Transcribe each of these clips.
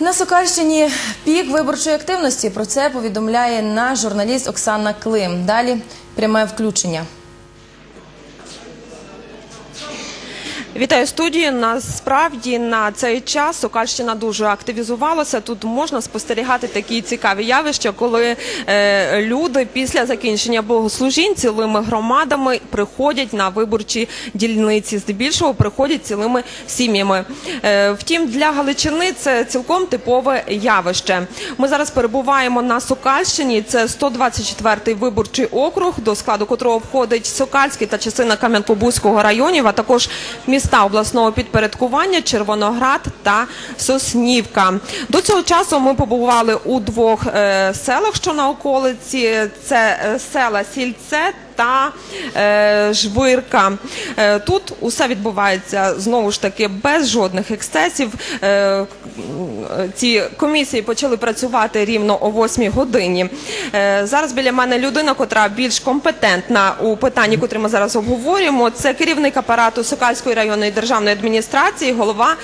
На Сокальщині пік виборчої активності. Про це повідомляє наш журналіст Оксана Клим. Далі пряме включення. Вітаю студію. Насправді на цей час Сокальщина дуже активізувалася. Тут можна спостерігати такі цікаві явища, коли е, люди після закінчення богослужінь цілими громадами приходять на виборчі дільниці. Здебільшого приходять цілими сім'ями. Е, втім, для Галичини це цілком типове явище. Ми зараз перебуваємо на Сокальщині. Це 124-й виборчий округ, до складу котрого входить Сокальський та частина Кам'янко-Бузького районів, а також міста обласного підпорядкування Червоноград та Соснівка. До цього часу ми побували у двох е, селах, що на околиці. Це е, села Сільце та е, Жвирка. Е, тут усе відбувається знову ж таки без жодних ексцесів. Е, ці комісії почали працювати рівно о 8 годині. Зараз біля мене людина, котра більш компетентна у питанні, котрі ми зараз обговорюємо. Це керівник апарату Сокальської районної державної адміністрації, голова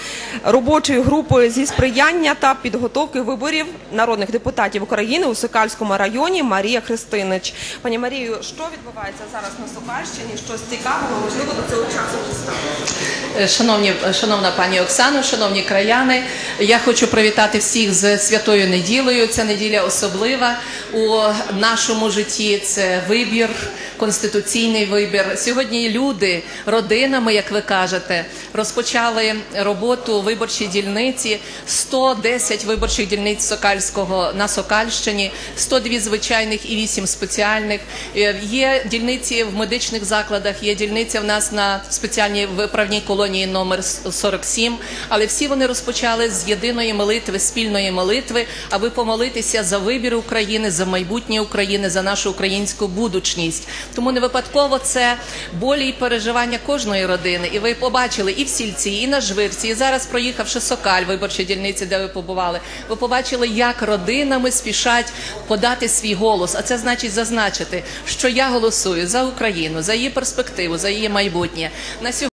робочої групи зі сприяння та підготовки виборів народних депутатів України у Сокальському районі Марія Христинич. Пані Марію, що відбувається зараз на Сокальщині? Щось цікавого, можливо, до цього часу вже стало? Шановні, шановна пані Оксано, шановні краяни, я хочу привітати всіх з святою неділею. Ця неділя особлива у нашому житті. Це вибір, конституційний вибір. Сьогодні люди родинами, як ви кажете, розпочали роботу виборчій дільниці. 110 виборчих дільниць Сокальського на Сокальщині, 102 звичайних і 8 спеціальних. Е, Є дільниці в медичних закладах, є дільниця в нас на спеціальній виправній колонії номер 47, але всі вони розпочали з єдиної молитви, спільної молитви, аби помолитися за вибір України, за майбутнє України, за нашу українську будучність. Тому не випадково це болі і переживання кожної родини. І ви побачили і в сільці, і на жвирці, і зараз проїхавши Сокаль, виборча дільниці, де ви побували, ви побачили, як родинами спішать подати свій голос. А це значить зазначити, що я голосую за Україну, за її перспективу, за її майбутнє. На